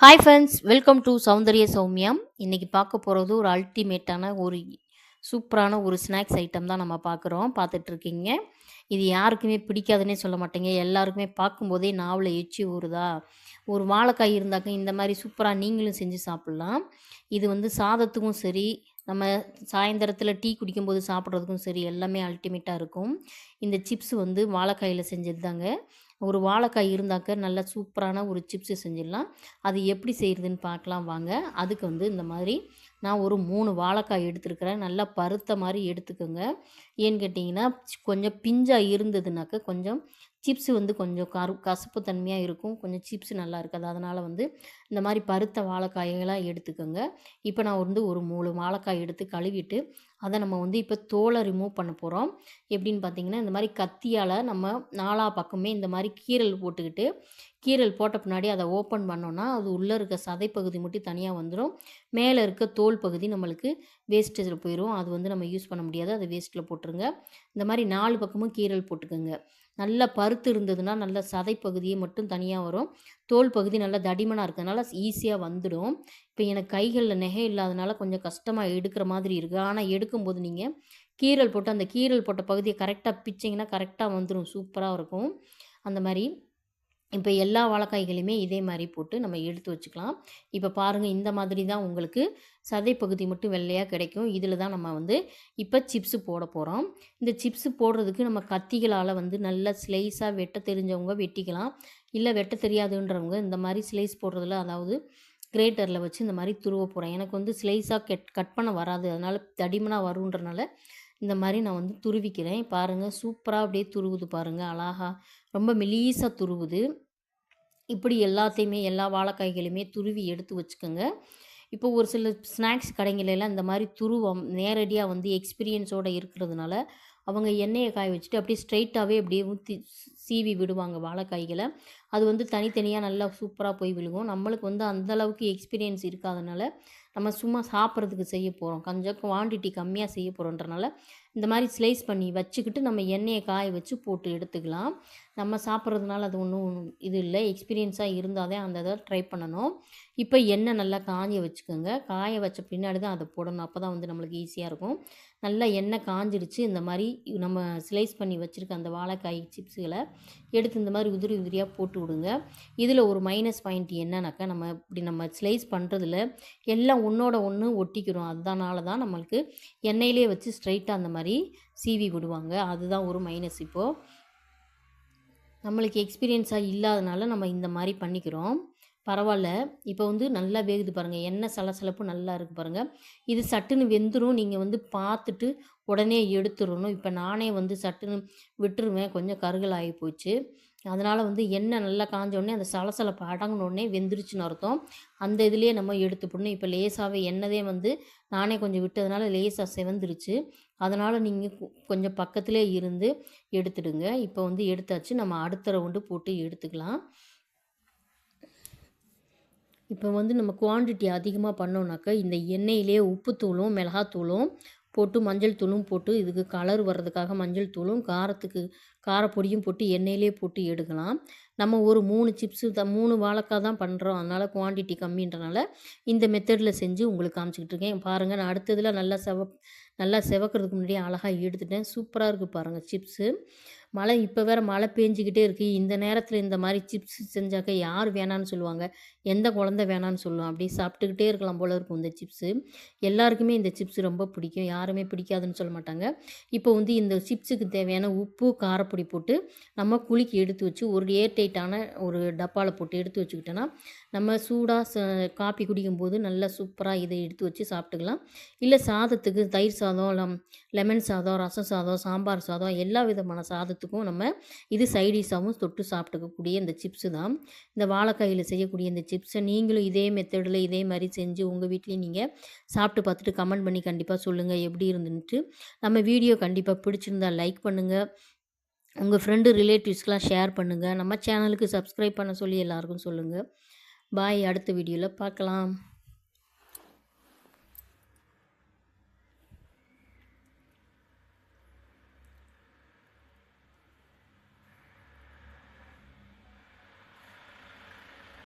Hi friends welcome to சௌந்தரிய சௌமியம் இன்றைக்கி பார்க்க போகிறது ஒரு அல்டிமேட்டான ஒரு சூப்பரான ஒரு ஸ்நாக்ஸ் ஐட்டம் தான் நம்ம பார்க்குறோம். பார்த்துட்ருக்கீங்க. இது யாருக்குமே பிடிக்காதுன்னே சொல்ல மாட்டேங்க. எல்லாருக்குமே பார்க்கும்போதே நாவில் எச்சி ஊறுதா ஒரு வாழைக்காய் இருந்தாக்க இந்த மாதிரி சூப்பராக நீங்களும் செஞ்சு சாப்பிட்லாம். இது வந்து சாதத்துக்கும் சரி நம்ம சாயந்தரத்தில் டீ குடிக்கும்போது சாப்பிட்றதுக்கும் சரி எல்லாமே அல்டிமேட்டாக இருக்கும். இந்த சிப்ஸ் வந்து வாழைக்காயில் செஞ்சது தாங்க ஒரு வாழைக்காய் இருந்தாக்க நல்லா சூப்பரான ஒரு சிப்ஸு செஞ்சிடலாம். அது எப்படி செய்கிறதுன்னு பார்க்கலாம் வாங்க. அதுக்கு வந்து இந்த மாதிரி நான் ஒரு மூணு வாழைக்காய் எடுத்துருக்கிறேன். நல்லா பருத்த மாதிரி எடுத்துக்கோங்க. ஏன்னு கேட்டிங்கன்னா கொஞ்சம் பிஞ்சாக இருந்ததுனாக்க கொஞ்சம் சிப்ஸ் வந்து கொஞ்சம் கரு கசப்பு தன்மையாக இருக்கும். கொஞ்சம் சிப்ஸ் நல்லா இருக்காது. அதனால் வந்து இந்த மாதிரி பருத்த வாழைக்காயெல்லாம் எடுத்துக்கோங்க. இப்போ நான் வந்து ஒரு மூணு வாழைக்காய் எடுத்து கழுவிட்டு அதை நம்ம வந்து இப்போ தோலை ரிமூவ் பண்ண போகிறோம் எப்படின்னு பார்த்தீங்கன்னா இந்த மாதிரி கத்தியால் நம்ம நாலா பக்கமே இந்த மாதிரி கீரல் போட்டுக்கிட்டு கீரல் போட்ட பின்னாடி அதை ஓப்பன் பண்ணோன்னா அது உள்ளே இருக்க சதை பகுதி மட்டும் தனியாக வந்துடும் மேலே இருக்க தோல் பகுதி நம்மளுக்கு வேஸ்டேஜில் போயிடும் அது வந்து நம்ம யூஸ் பண்ண முடியாது. அதை வேஸ்ட்டில் போட்டுருங்க. இந்த மாதிரி நாலு பக்கமும் கீரல் போட்டுக்கோங்க. நல்லா பருத்து இருந்ததுன்னா நல்ல சதை மட்டும் தனியாக வரும். தோல் பகுதி நல்லா தடிமனாக இருக்கிறதுனால ஈஸியாக வந்துடும் இப்போ எனக்கு கைகளில் நெகை இல்லாதனால கொஞ்சம் கஷ்டமாக எடுக்கிற மாதிரி இருக்குது ஆனால் எடுக்கும்போது நீங்கள் கீரல் போட்டு அந்த கீரல் போட்ட பகுதியை கரெக்டாக பிச்சிங்கன்னா கரெக்டாக வந்துடும் சூப்பராக இருக்கும். அந்த மாதிரி இப்போ எல்லா வாழைக்காய்களையுமே இதே மாதிரி போட்டு நம்ம எடுத்து வச்சுக்கலாம். இப்போ பாருங்கள் இந்த மாதிரி தான் உங்களுக்கு சதை பகுதி மட்டும் வெள்ளையாக கிடைக்கும். இதில் தான் நம்ம வந்து இப்போ சிப்ஸு போட போகிறோம் இந்த சிப்ஸு போடுறதுக்கு நம்ம கத்திகளால் வந்து நல்லா ஸ்லைஸாக வெட்ட தெரிஞ்சவங்க வெட்டிக்கலாம். இல்லை வெட்ட தெரியாதுன்றவங்க இந்த மாதிரி ஸ்லைஸ் போடுறதுல அதாவது கிரேட்டரில் வச்சு இந்த மாதிரி துருவ போகிறேன் எனக்கு வந்து ஸ்லைஸாக கெட் கட் பண்ண வராது. அதனால் தடிமனாக வருன்றனால இந்த மாதிரி நான் வந்து துருவிக்கிறேன். பாருங்கள் சூப்பராக அப்படியே துருவுது பாருங்கள் அழகா. ரொம்ப மெலீஸாக துருவுது. இப்படி எல்லாத்தையுமே எல்லா வாழைக்காய்களையுமே துருவி எடுத்து வச்சுக்கோங்க. இப்போ ஒரு சில ஸ்நாக்ஸ் கடைங்களெல்லாம் இந்த மாதிரி துருவம் நேரடியாக வந்து எக்ஸ்பீரியன்ஸோடு இருக்கிறதுனால அவங்க எண்ணெயை காய வச்சுட்டு அப்படியே ஸ்ட்ரைட்டாகவே அப்படியே ஊற்றி சீவி விடுவாங்க வாழைக்காய்களை. அது வந்து தனித்தனியாக நல்லா சூப்பராக போய் விழுகும். நம்மளுக்கு வந்து அந்தளவுக்கு எக்ஸ்பீரியன்ஸ் இருக்காதனால நம்ம சும்மா சாப்பிட்றதுக்கு செய்ய போகிறோம் கொஞ்சம் குவான்டிட்டி கம்மியாக செய்ய போகிறோன்றனால இந்த மாதிரி ஸ்லைஸ் பண்ணி வச்சுக்கிட்டு நம்ம எண்ணெயை காய வச்சு போட்டு எடுத்துக்கலாம். நம்ம சாப்பிட்றதுனால அது ஒன்றும் இது இல்லை. எக்ஸ்பீரியன்ஸாக இருந்தால் தான் அந்த இதை ட்ரை பண்ணணும். இப்போ எண்ணெய் நல்லா காய வச்சுக்கோங்க. காய வச்ச பின்னாடி தான் அதை போடணும். அப்போ தான் வந்து நம்மளுக்கு ஈஸியாக இருக்கும். நல்லா எண்ணெய் காஞ்சிடுச்சு இந்த மாதிரி நம்ம ஸ்லைஸ் பண்ணி வச்சுருக்க அந்த வாழைக்காய் சிப்ஸுகளை எடுத்து இந்த மாதிரி உதிரி உதிரியாக போட்டு விடுங்க. இதில் ஒரு மைனஸ் பாயிண்ட் என்னன்னாக்கா நம்ம இப்படி நம்ம ஸ்லைஸ் பண்ணுறதுல எல்லாம் ஒன்றோட ஒன்று ஒட்டிக்கிறோம். அதனால தான் நம்மளுக்கு எண்ணெயிலே வச்சு ஸ்ட்ரைட்டாக அந்த மாதிரி சீவி விடுவாங்க அதுதான் ஒரு மைனஸ் இப்போது நம்மளுக்கு எக்ஸ்பீரியன்ஸாக இல்லாதனால நம்ம இந்த மாதிரி பண்ணிக்கிறோம். பரவாயில்ல. இப்போ வந்து நல்லா வேகுது பாருங்கள் எண்ணெய் சலசலப்பு நல்லா இருக்குது பாருங்கள் இது சட்டுன்னு வெந்துடும் நீங்கள் வந்து பார்த்துட்டு உடனே எடுத்துடணும். இப்போ நானே வந்து சட்டுன்னு விட்டுருவேன். கொஞ்சம் கருகல் ஆகி போச்சு. அதனால் வந்து எண்ணெய் நல்லா காஞ்சோடனே அந்த சலசலப்பு அடங்கினோடனே வெந்துருச்சுன்னு அர்த்தம். அந்த இதுலேயே நம்ம எடுத்துப்படணும். இப்போ லேசாகவே எண்ணெயே வந்து நானே கொஞ்சம் விட்டதுனால லேசாக செவந்துருச்சு. அதனால் நீங்கள் கொஞ்சம் பக்கத்துலேயே இருந்து எடுத்துடுங்க. இப்போ வந்து எடுத்தாச்சு. நம்ம அடுத்த ரவுண்டு போட்டு எடுத்துக்கலாம். இப்போ வந்து நம்ம குவான்டிட்டி அதிகமாக பண்ணோன்னாக்கா இந்த எண்ணெயிலே உப்புத்தூளும் மிளகாத்தூளும் போட்டு மஞ்சள் தூளும் போட்டு இதுக்கு கலர் வர்றதுக்காக மஞ்சள் தூளும் காரத்துக்கு காரப்பொடியும் போட்டு எண்ணெயிலே போட்டு எடுக்கலாம். நம்ம ஒரு மூணு சிப்ஸு தான் மூணு வாழைக்காய் தான் பண்ணுறோம் அதனால் குவான்டிட்டி கம்மின்றனால இந்த மெத்தடில் செஞ்சு உங்களுக்கு காமிச்சிக்கிட்டு இருக்கேன். பாருங்கள் நான் அடுத்ததில் நல்லா செவ நல்லா செவக்கிறதுக்கு முன்னாடியே அழகாக எடுத்துட்டேன். சூப்பராக இருக்குது பாருங்கள் சிப்ஸு. மழை இப்போ வேறு மழை பேஞ்சிக்கிட்டே இருக்குது இந்த நேரத்தில் இந்த மாதிரி சிப்ஸ் செஞ்சாக்க யார் வேணான்னு சொல்லுவாங்க? எந்த குழந்த வேணான்னு சொல்லுவோம் அப்படி சாப்பிட்டுக்கிட்டே இருக்கலாம் போல் இருக்கும் இந்த சிப்ஸு. எல்லாருக்குமே இந்த சிப்ஸ் ரொம்ப பிடிக்கும். யாருமே பிடிக்காதுன்னு சொல்ல மாட்டாங்க. இப்போ வந்து இந்த சிப்ஸுக்கு தேவையான உப்பு காரப்பொடி போட்டு நம்ம குளிக்கு எடுத்து வச்சு ஒரு ஏர் டைட்டான ஒரு டப்பாவில் போட்டு எடுத்து வச்சுக்கிட்டோன்னா நம்ம சூடாக காப்பி குடிக்கும்போது நல்லா சூப்பராக இதை எடுத்து வச்சு சாப்பிட்டுக்கலாம். இல்லை சாதத்துக்கு தயிர் சாதம் சாதம் லெமன் சாதம் ரசம் சாதம் சாம்பார் சாதம் எல்லா விதமான சாதத்துக்கும் சாதத்துக்கும் நம்ம இது சைடிஷாகவும் தொட்டு சாப்பிட்டுக்கக்கூடிய இந்த சிப்ஸு தான். இந்த வாழைக்காயில் செய்யக்கூடிய இந்த சிப்ஸை நீங்களும் இதே மெத்தடில் இதே மாதிரி செஞ்சு உங்கள் வீட்லேயும் நீங்கள் சாப்பிட்டு பார்த்துட்டு கமெண்ட் பண்ணி கண்டிப்பாக சொல்லுங்கள் எப்படி இருந்துன்ட்டு. நம்ம வீடியோ கண்டிப்பாக பிடிச்சிருந்தால் லைக் பண்ணுங்கள் உங்கள் ஃப்ரெண்டு ரிலேட்டிவ்ஸ்க்கெலாம் ஷேர் பண்ணுங்கள் நம்ம சேனலுக்கு சப்ஸ்கிரைப் பண்ண சொல்லி எல்லாருக்கும் சொல்லுங்கள் பாய் அடுத்த வீடியோவில் பார்க்கலாம்.